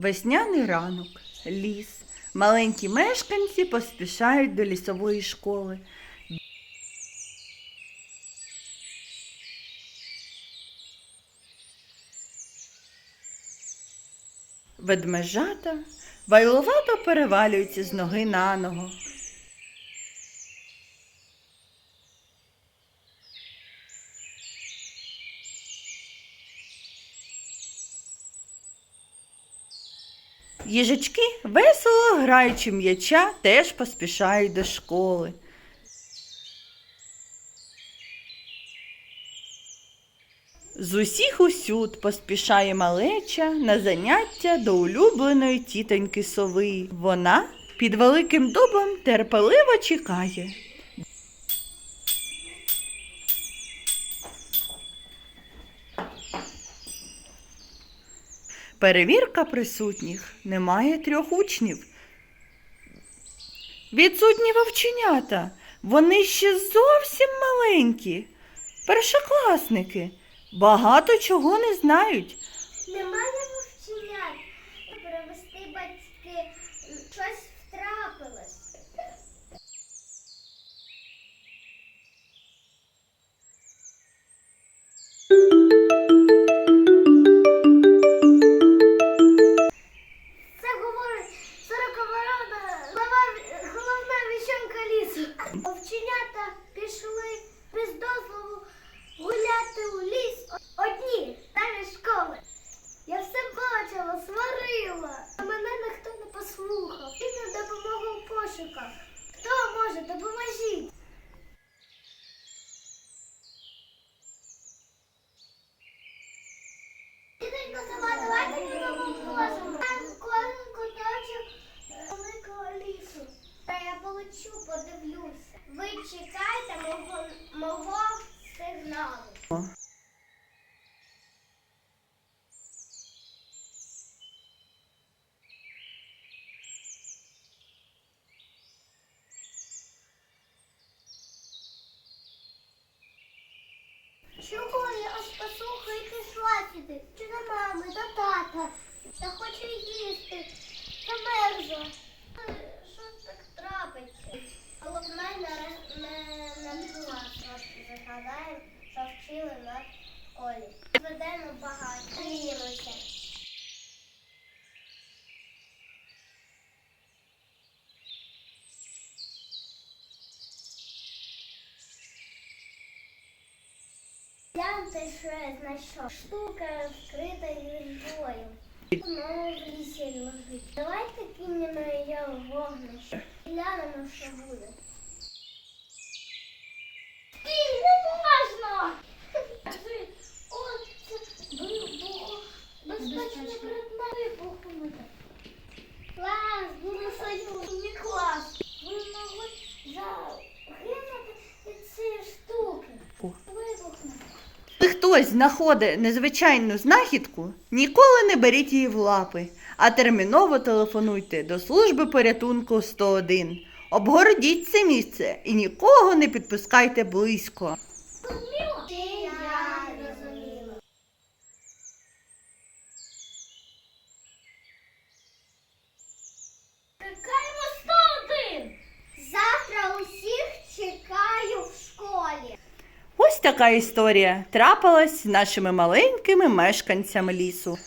Весняний ранок, ліс. Маленькі мешканці поспішають до лісової школи. Ведмежата вайловато перевалюються з ноги на ногу. Їжачки, весело граючи м'яча, теж поспішають до школи. З усіх усюд поспішає малеча на заняття до улюбленої тітоньки сови. Вона під великим дубом терпеливо чекає. Перевірка присутніх немає трьох учнів. Відсутні вовченята. Вони ще зовсім маленькі. Першокласники. Багато чого не знають. Немає пошуках. Хто може, допоможіть. Чого я аж посуха і пішла сюди? Чи до мами, до тата? Я хочу їсти. Замерзла. Що так трапиться? Головне не, була, трошки загадаємо, що вчили на школі. Ведемо багато. Гріємося. Гляньте, що я знайшов. Штука вкрита їжою. Воно в лісі лежить. Давайте кинемо її вогнище. Глянемо, що буде. Хтось знаходить незвичайну знахідку, ніколи не беріть її в лапи, а терміново телефонуйте до служби порятунку 101. Обгородіть це місце і нікого не підпускайте близько. Зрозуміло? Ти я зрозуміла. Чекаємо 101! Завтра усіх чекаю в школі. Ось така історія трапилась з нашими маленькими мешканцями лісу.